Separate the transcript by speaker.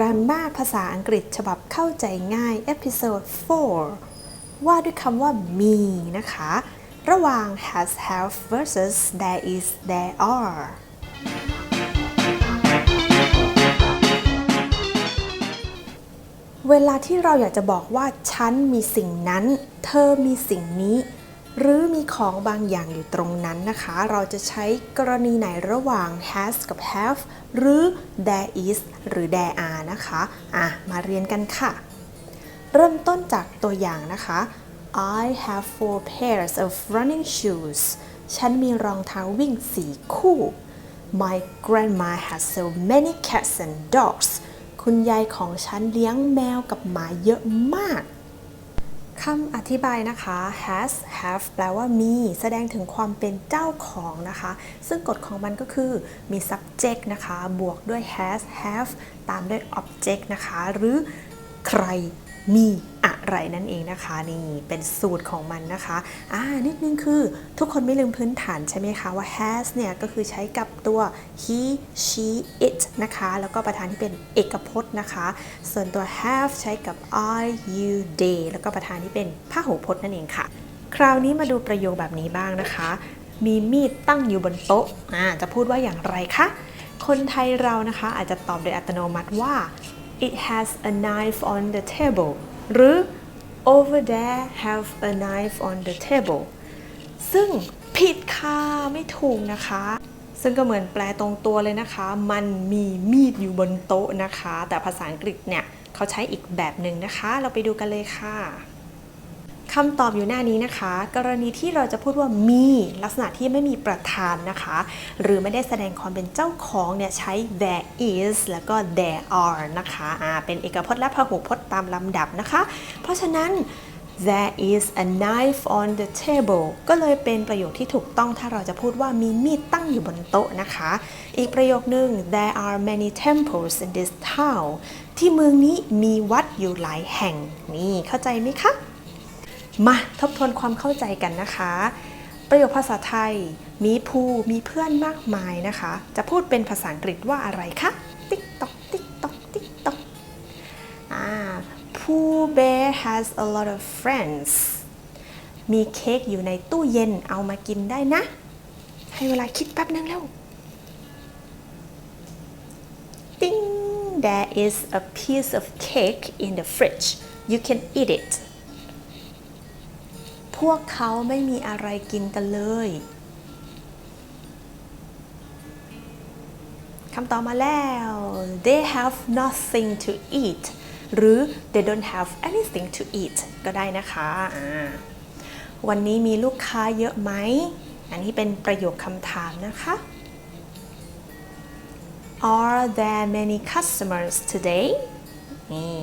Speaker 1: Grammar ภาษาอังกฤษฉบับเข้าใจง่าย Episode 4 ว่าด้วยคำว่ามีนะคะ ระหว่าง has have versus there is there are เวลาที่เราอยากจะบอกว่า ฉันมีสิ่งนั้น เธอมีสิ่งนี้ หรือมีของบางอย่างอยู่ตรงนั้นนะคะ เราจะใช้กรณีไหนระหว่าง has กับ have หรือ there is หรือ there are นะคะอะมาเรียนกันค่ะ เริ่มต้นจากตัวอย่างนะคะ I have four pairs of running shoes ฉันมีรองเท้าวิ่งสี่คู่ My grandma has so many cats and dogs คุณยายของฉันเลี้ยงแมวกับหมาเยอะมาก คำอธิบายนะคะ has have แปลว่ามี แสดงถึงความเป็นเจ้าของนะคะ ซึ่งกฎของมันก็คือมี subject นะคะ บวกด้วย has have ตามด้วย object นะคะ หรือใคร มีอะไรนั่นเองนะคะนี่เป็นสูตรของมันนะคะอ่านิดนึงคือทุกคนไม่ลืมพื้นฐานใช่ไหมคะว่า has เนี่ยก็คือใช้กับตัว he she it นะคะแล้วก็ประธานที่เป็นเอกพจน์นะคะ ส่วนตัว have ใช้กับ I you they แล้วก็ประธานที่เป็นพหูพจน์นั่นเองค่ะ คราวนี้มาดูประโยคแบบนี้บ้างนะคะ มีมีดตั้งอยู่บนโต๊ะอ่าจะพูดว่าอย่างไรคะคนไทยเรานะคะอาจจะตอบโดยอัตโนมัติว่า it has a knife on the table หรือ over there have a knife on the table ซึ่งผิดค่ะไม่ถูกนะคะ ซึ่งก็เหมือนแปลตรงตัวเลยนะคะ มันมีมีดอยู่บนโต๊ะนะคะ แต่ภาษาอังกฤษเนี่ย เขาใช้อีกแบบหนึ่งนะคะ เราไปดูกันเลยค่ะ คำตอบอยู่หน้านี้นะคะ กรณีที่เราจะพูดว่ามีลักษณะที่ไม่มีประธานนะคะ หรือไม่ได้แสดงความเป็นเจ้าของเนี่ยใช้ there is แล้วก็ there are นะคะอ่าเป็นเอกพจน์และพหูพจน์ตามลำดับนะคะ เพราะฉะนั้น there is a knife on the table ก็เลยเป็นประโยคที่ถูกต้องถ้าเราจะพูดว่ามีมีดตั้งอยู่บนโต๊ะนะคะ อีกประโยคหนึ่ง there are many temples in this town ที่เมืองนี้มีวัดอยู่หลายแห่งนี่เข้าใจไหมคะ มาทบทวนความเข้าใจกันนะคะ ประโยคภาษาไทย มีภูมีเพื่อนมากมายนะคะ จะพูดเป็นภาษาอังกฤษว่าอะไรคะติ๊กตอกติ๊กตอกติ๊กตอกอ่า Pooh Bear has a lot of friends มีเค้กอยู่ในตู้เย็นเอามากินได้นะ ให้เวลาคิดแป๊บนึงแล้วติ๊ง There is a piece of cake in the fridge you can eat it พวกเขาไม่มีอะไรกินกันเลยคำตอบมาแล้ว they have nothing to eat หรือ they don't have anything to eat ก็ได้นะคะวันนี้มีลูกค้าเยอะไหม อันนี้เป็นประโยคคำถามนะคะ Are there many customers today นี่